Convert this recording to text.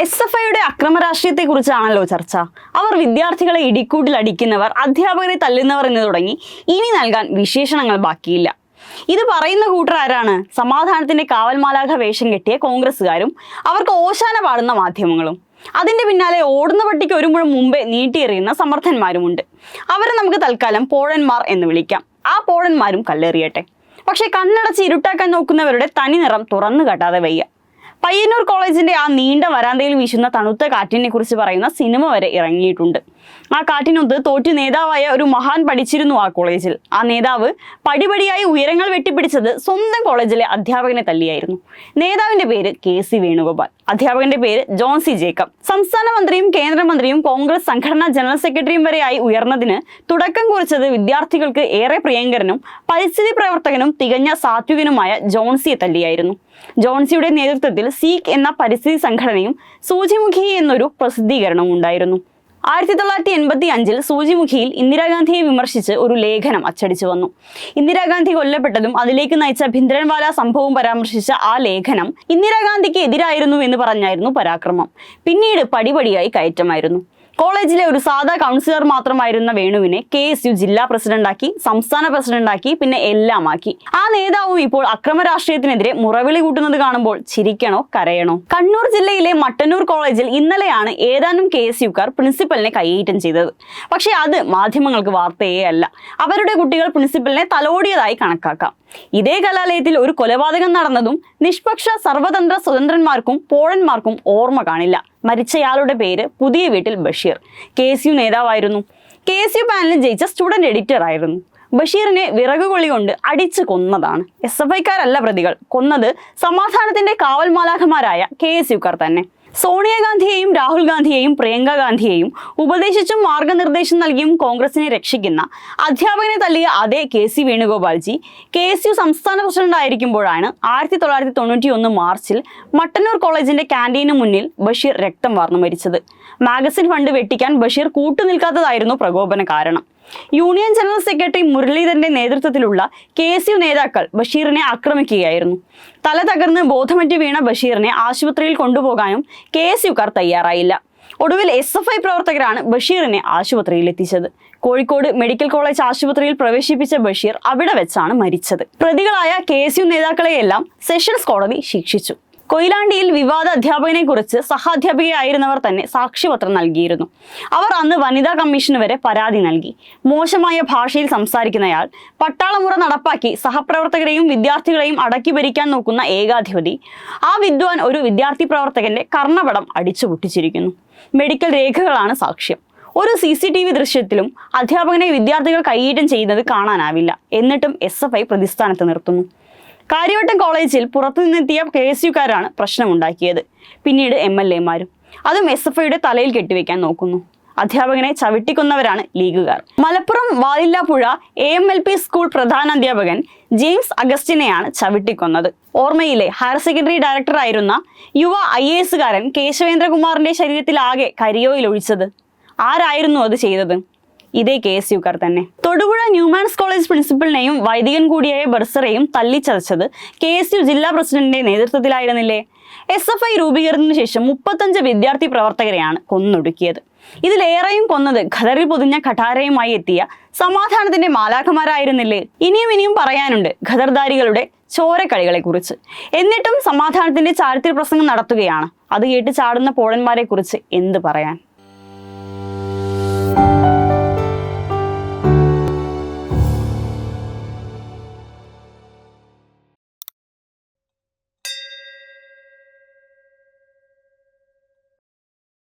S F ഐയുടെ അക്രമ രാഷ്ട്രീയത്തെ കുറിച്ചാണല്ലോ ചർച്ച. അവർ വിദ്യാർത്ഥികളെ ഇടിക്കൂട്ടിൽ അടിക്കുന്നവർ അധ്യാപകരെ തല്ലുന്നവർ എന്ന് തുടങ്ങി ഇനി നൽകാൻ വിശേഷണങ്ങൾ ബാക്കിയില്ല. ഇത് പറയുന്ന കൂട്ടർ ആരാണ്? സമാധാനത്തിന്റെ കാവൽമാലാഖ വേഷം കെട്ടിയ കോൺഗ്രസ്സുകാരും അവർക്ക് ഓശാന പാടുന്ന മാധ്യമങ്ങളും. അതിന്റെ പിന്നാലെ ഓടുന്ന പട്ടിക്ക് ഒരു മുഴം മുമ്പേ നീട്ടിയെറിയുന്ന സമർത്ഥന്മാരുമുണ്ട്. അവരെ നമുക്ക് തൽക്കാലം പോഴന്മാർ എന്ന് വിളിക്കാം. ആ പോഴന്മാരും കല്ലെറിയട്ടെ. പക്ഷെ കണ്ണടച്ച് ഇരുട്ടാക്കാൻ നോക്കുന്നവരുടെ തനി നിറം തുറന്നു കാട്ടാതെ വയ്യ. പയ്യന്നൂർ കോളേജിന്റെ ആ നീണ്ട വരാന്തയിൽ വീശുന്ന തണുത്ത കാറ്റിനെ കുറിച്ച് പറയുന്ന സിനിമ വരെ ഇറങ്ങിയിട്ടുണ്ട്. ആ കാറ്റിനൊത്ത് തോറ്റു നേതാവായ ഒരു മഹാൻ പഠിച്ചിരുന്നു ആ കോളേജിൽ. ആ നേതാവ് പടിപടിയായി ഉയരങ്ങൾ വെട്ടിപ്പിടിച്ചത് സ്വന്തം കോളേജിലെ അധ്യാപകനെ തല്ലിയായിരുന്നു. നേതാവിന്റെ പേര് കെ സി വേണുഗോപാൽ. അധ്യാപകന്റെ പേര് ജോൺസി ജേക്കബ്. സംസ്ഥാന മന്ത്രിയും കേന്ദ്രമന്ത്രിയും കോൺഗ്രസ് സംഘടനാ ജനറൽ സെക്രട്ടറിയും വരെയായി ഉയർന്നതിന് തുടക്കം കുറിച്ചത് വിദ്യാർത്ഥികൾക്ക് ഏറെ പ്രിയങ്കരനും പരിസ്ഥിതി പ്രവർത്തകനും തികഞ്ഞ സാത്വികനുമായ ജോൺസിയെ തല്ലിയായിരുന്നു. ജോൺസിയുടെ നേതൃത്വത്തിൽ സീക്ക് എന്ന പരിസ്ഥിതി സംഘടനയും സൂചിമുഖി എന്നൊരു പ്രസിദ്ധീകരണവും ഉണ്ടായിരുന്നു. ആയിരത്തി തൊള്ളായിരത്തി എൺപത്തി അഞ്ചിൽ സൂചിമുഖിയിൽ ഇന്ദിരാഗാന്ധിയെ വിമർശിച്ച് ഒരു ലേഖനം അച്ചടിച്ചു വന്നു. ഇന്ദിരാഗാന്ധി കൊല്ലപ്പെട്ടതും അതിലേക്ക് നയിച്ച ഭിന്ദ്രൻവാല സംഭവവും പരാമർശിച്ച ആ ലേഖനം ഇന്ദിരാഗാന്ധിക്ക് എതിരായിരുന്നു എന്ന് പറഞ്ഞായിരുന്നു പരാക്രമം. പിന്നീട് പടിപടിയായി കയറ്റമായിരുന്നു. കോളേജിലെ ഒരു സാധാ കൗൺസിലർ മാത്രമായിരുന്ന വേണുവിനെ കെ എസ് യു ജില്ലാ പ്രസിഡന്റാക്കി സംസ്ഥാന പ്രസിഡന്റാക്കി പിന്നെ എല്ലാമാക്കി. ആ നേതാവും ഇപ്പോൾ അക്രമ രാഷ്ട്രീയത്തിനെതിരെ മുറവിളി കൂട്ടുന്നത് കാണുമ്പോൾ ചിരിക്കണോ കരയണോ? കണ്ണൂർ ജില്ലയിലെ മട്ടന്നൂർ കോളേജിൽ ഇന്നലെയാണ് ഏതാനും കെ എസ് യുക്കാർ പ്രിൻസിപ്പലിനെ കൈയേറ്റം ചെയ്തത്. പക്ഷേ അത് മാധ്യമങ്ങൾക്ക് വാർത്തയേ അല്ല. അവരുടെ കുട്ടികൾ പ്രിൻസിപ്പലിനെ തലോടിയതായി കണക്കാക്കാം. ഇതേ കലാലയത്തിൽ ഒരു കൊലപാതകം നടന്നതും നിഷ്പക്ഷ സർവതന്ത്ര സ്വതന്ത്രന്മാർക്കും പോഴന്മാർക്കും ഓർമ്മ കാണില്ല. മരിച്ചയാളുടെ പേര് പുതിയ വീട്ടിൽ ബഷീർ. കെ എസ് യു നേതാവായിരുന്നു. കെ എസ് യു പാനലിൽ ജയിച്ച സ്റ്റുഡന്റ് എഡിറ്റർ ആയിരുന്നു. ബഷീറിനെ വിറകുകൊള്ളി കൊണ്ട് അടിച്ചു കൊന്നതാണ്. എസ് എഫ് ഐക്കാരല്ല പ്രതികൾ. കൊന്നത് സമാധാനത്തിന്റെ കാവൽമാലാഖമാരായ കെ എസ് യുക്കാർ തന്നെ. സോണിയാഗാന്ധിയെയും രാഹുൽ ഗാന്ധിയെയും പ്രിയങ്ക ഗാന്ധിയെയും ഉപദേശിച്ചും മാർഗനിർദ്ദേശം നൽകിയും കോൺഗ്രസിനെ രക്ഷിക്കുന്ന അധ്യാപകനെ തള്ളിയ അതേ കെ സി വേണുഗോപാൽജി കെ എസ് യു സംസ്ഥാന പ്രസിഡന്റ് ആയിരിക്കുമ്പോഴാണ് ആയിരത്തി തൊള്ളായിരത്തി തൊണ്ണൂറ്റി ഒന്ന് മാർച്ചിൽ മട്ടന്നൂർ കോളേജിന്റെ ക്യാന്റീന് മുന്നിൽ ബഷീർ രക്തം വാർന്നു മരിച്ചത്. മാഗസിൻ ഫണ്ട് വെട്ടിക്കാൻ ബഷീർ കൂട്ടുനിൽക്കാത്തതായിരുന്നു പ്രകോപന കാരണം. യൂണിയൻ ജനറൽ സെക്രട്ടറി മുരളീധരന്റെ നേതൃത്വത്തിലുള്ള കെ എസ് യു നേതാക്കൾ ബഷീറിനെ ആക്രമിക്കുകയായിരുന്നു. തല തകർന്ന് ബോധമറ്റ് വീണ ബഷീറിനെ ആശുപത്രിയിൽ കൊണ്ടുപോകാനും കെ എസ് യുക്കാർ തയ്യാറായില്ല. ഒടുവിൽ എസ് എഫ് ഐ പ്രവർത്തകരാണ് ബഷീറിനെ ആശുപത്രിയിൽ എത്തിച്ചത്. കോഴിക്കോട് മെഡിക്കൽ കോളേജ് ആശുപത്രിയിൽ പ്രവേശിപ്പിച്ച ബഷീർ അവിടെ വെച്ചാണ് മരിച്ചത്. പ്രതികളായ കെ എസ് യു നേതാക്കളെയെല്ലാം സെഷൻസ് കോടതി ശിക്ഷിച്ചു. കൊയിലാണ്ടിയിൽ വിവാദ അധ്യാപകനെ കുറിച്ച് സഹാധ്യാപികയായിരുന്നവർ തന്നെ സാക്ഷ്യപത്രം നൽകിയിരുന്നു. അവർ അന്ന് വനിതാ കമ്മീഷന് വരെ പരാതി നൽകി. മോശമായ ഭാഷയിൽ സംസാരിക്കുന്നയാൾ പട്ടാളമുറ നടപ്പാക്കി സഹപ്രവർത്തകരെയും വിദ്യാർത്ഥികളെയും അടക്കി ഭരിക്കാൻ നോക്കുന്ന ഏകാധിപതി. ആ വിദ്വാൻ ഒരു വിദ്യാർത്ഥി പ്രവർത്തകന്റെ കർണപടം അടിച്ചു പൊട്ടിച്ചിരിക്കുന്നു മെഡിക്കൽ രേഖകളാണ് സാക്ഷ്യം. ഒരു സി സി ടി വി ദൃശ്യത്തിലും അധ്യാപകനെ വിദ്യാർത്ഥികൾ കൈയേറ്റം ചെയ്യുന്നത് കാണാനാവില്ല. എന്നിട്ടും എസ് എഫ് ഐ പ്രതിസ്ഥാനത്ത് നിർത്തുന്നു. കാര്യവട്ടം കോളേജിൽ പുറത്തുനിന്നെത്തിയ കെ എസ് യുക്കാരാണ് പ്രശ്നമുണ്ടാക്കിയത്. പിന്നീട് എം എൽ എമാരും അതും എസ് എഫ് ഐയുടെ തലയിൽ കെട്ടിവെക്കാൻ നോക്കുന്നു. അധ്യാപകനെ ചവിട്ടിക്കൊന്നവരാണ് ലീഗുകാർ. Malappuram Valillapuzha A M L P school പ്രധാനാധ്യാപകൻ James അഗസ്റ്റിനെയാണ് ചവിട്ടിക്കൊന്നത്. ഓർമ്മയിലെ ഹയർ സെക്കൻഡറി ഡയറക്ടറായിരുന്ന യുവ ഐ എ എസുകാരൻ കേശവേന്ദ്രകുമാറിന്റെ ശരീരത്തിലാകെ കരിയോയിൽ ഒഴിച്ചത്. ആരായിരുന്നു അത് ചെയ്തത്? ഇതേ കെ എസ് യുക്കാർ തന്നെ. തൊടുപുഴ ന്യൂമാൻസ് കോളേജ് പ്രിൻസിപ്പലിനെയും വൈദികൻ കൂടിയായ ബർസറെയും തല്ലിച്ചതച്ചത് കെ എസ് യു ജില്ലാ പ്രസിഡന്റിന്റെ നേതൃത്വത്തിലായിരുന്നില്ലേ? എസ് എഫ് ഐ രൂപീകരണത്തിന് ശേഷം മുപ്പത്തഞ്ച് വിദ്യാർത്ഥി പ്രവർത്തകരെയാണ് കൊന്നൊടുക്കിയത്. ഇതിലേറെയും കൊന്നത് ഖദറിൽ പൊതിഞ്ഞ കഠാരയുമായി എത്തിയ സമാധാനത്തിന്റെ മാലാഖമാരായിരുന്നില്ലേ? ഇനിയും ഇനിയും പറയാനുണ്ട് ഖദർദാരികളുടെ ചോരക്കളികളെ കുറിച്ച് എന്നിട്ടും സമാധാനത്തിന്റെ ചാരിത്ര പ്രസംഗം നടത്തുകയാണ്. അത് കേട്ട് ചാടുന്ന പോളന്മാരെ കുറിച്ച് എന്ത് പറയാൻ?